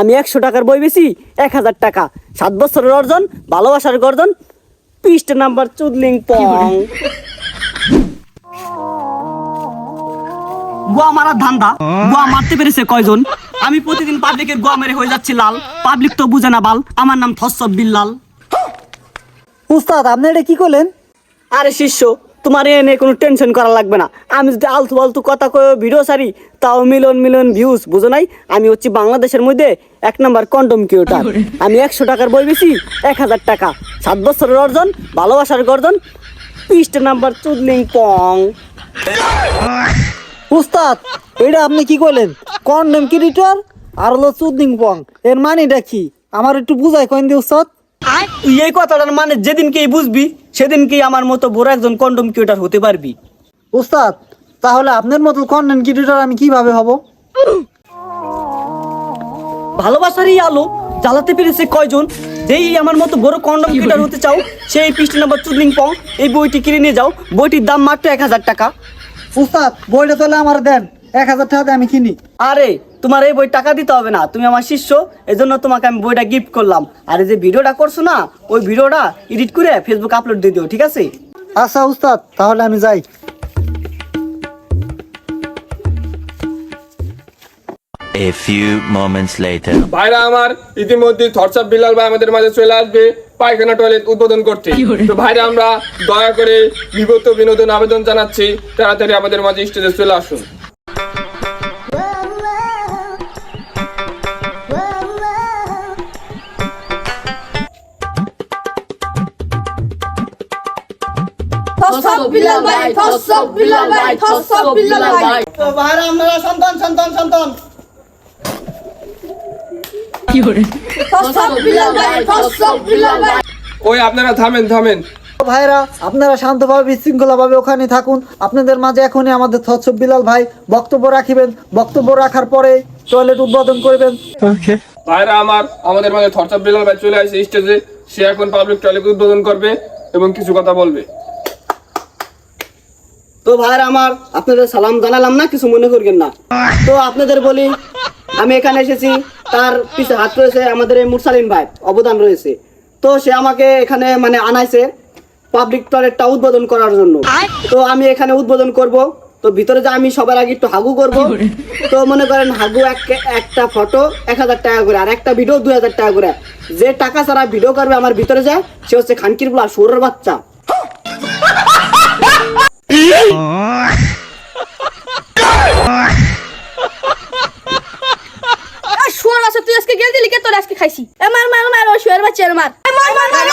আমি একশো টাকার বই বেশি এক হাজার টাকা। সাত বছরের অর্জন ভালোবাসার গর্জন পৃষ্ঠা নাম্বার চুদলিং পং। গোয়া মারার ধান্দা গোয়া মারতে পেরেছে কয়জন? আমি প্রতিদিন পাবলিকের গোয়া মেরে হয়ে যাচ্ছি লাল। পাবলিক তো বুঝে না বাল আমার নাম থসব বিল্লাল। উস্তাদ আপনি এটা কি করলেন? আরে শিষ্য তোমার এ নিয়ে কোনো টেনশন করা লাগবে না। আমি যদি আলতু আলতু কথা কয়ে ভিডিও সারি তাও মিলন মিলন ভিউজ বুঝো নাই? আমি হচ্ছি বাংলাদেশের মধ্যে এক নম্বর কন্ডম কিউটার আমি একশো টাকার বই বেশি, এক হাজার টাকা। সাত বছরের অর্জন, ভালোবাসার গর্জন পৃষ্ঠা নাম্বার চুদলিং পং। উস্তাদ, এটা আপনি কি করলেন কন্ডম ক্রিয়েটর আর হলো চুদিং পং। এর মানেটা কি? আমার একটু বুঝায় কইন দি উস্তাদ। তুই এই কথাটার মানে যেদিনকেই বুঝবি সেদিনকেই আমার মতো বড় একজন কন্ডম কিউটার হতে পারবি। উস্তাদ তাহলে আপনার মতো কন্টেন্ট ক্রিয়েটর আমি কীভাবে হব? ভালোবাসারই আলো জ্বালাতে পেরেছে কয়জন? যেই আমার মতো বড় কন্ডম কিউটার হতে চাও সেই পৃষ্ঠ নাম্বার চুদলিং পং এই বইটি কিনে নিয়ে যাও। বইটির দাম মাত্র এক হাজার টাকা। উস্তাদ বইটা তাহলে আমার দেন। এক হাজার টাকা আমি কিনি। আরে তোমার এই বই টাকা দিতে হবে না। তুমি আমার শিষ্য এজন্য তোমাকে আমি বইটা গিফট করলাম। আর এই যে ভিডিওটা করছ না ওই ভিডিওটা এডিট করে ফেসবুক আপলোড দিয়ে দিও ঠিক আছে? আচ্ছা উস্তাদ তাহলে আমি যাই। A few moments later. ভাইরা আমার ইতিমধ্যে থরসাপ বিলাল ভাই আমাদের মাঝে চলে আসবে পায়খানা টয়লেট উদ্বোধন করতে। তো ভাইরা আমরা দয়া করে বিগত বিনোদন আবেদন জানাচ্ছি। তাড়াতাড়ি আমাদের মাঝে স্টেজে চলে আসুন। সন্তান সন্তান সন্তান। ওই আপনারা থামেন থামেন। ভাইরা আপনারা শান্তভাবে বিশৃঙ্খলাভাবে ওখানে থাকুন। আপনাদের মাঝে এখনই আমাদের থৎসব বিলাল ভাই বক্তব্য রাখিবেন। বক্তব্য রাখার পরে টয়লেট উদ্বোধন করবেন। ভাইরা আমার আমাদের মাঝে থরসাপ বিলাল ভাই চলে আসছে স্টেজে সে এখন পাবলিক টয়লেট উদ্বোধন করবে এবং কিছু কথা বলবে। তো ভাইরা আমার আপনাদের সালাম জানালাম না, কিছু মনে করবেন না। তো আপনাদের বলি, আমি এখানে এসেছি, তার পিছে হাত রয়েছে আমাদের এই মুরসালিন ভাই, অবদান রয়েছে। তো সে আমাকে এখানে মানে আনাইছে পাবলিক টয়লেটটা উদ্বোধন করার জন্য। তো আমি এখানে উদ্বোধন করব, তো ভিতরে যে আমি সবার আগে একটু হাগু করব। তো মনে করেন হাগু এক- একটা ফটো এক হাজার টাকা করে, আর একটা ভিডিও দুই হাজার টাকা করে। যে টাকা ছাড়া ভিডিও করবে আমার ভিতরে যায়, সে হচ্ছে খানকির বলা সুরের বাচ্চা। আছে তুই আজকে গেল দিলি কে তোর আজকে খাইছি মার মার মার ও শুয়ার বাচ্চা মার মার মার মার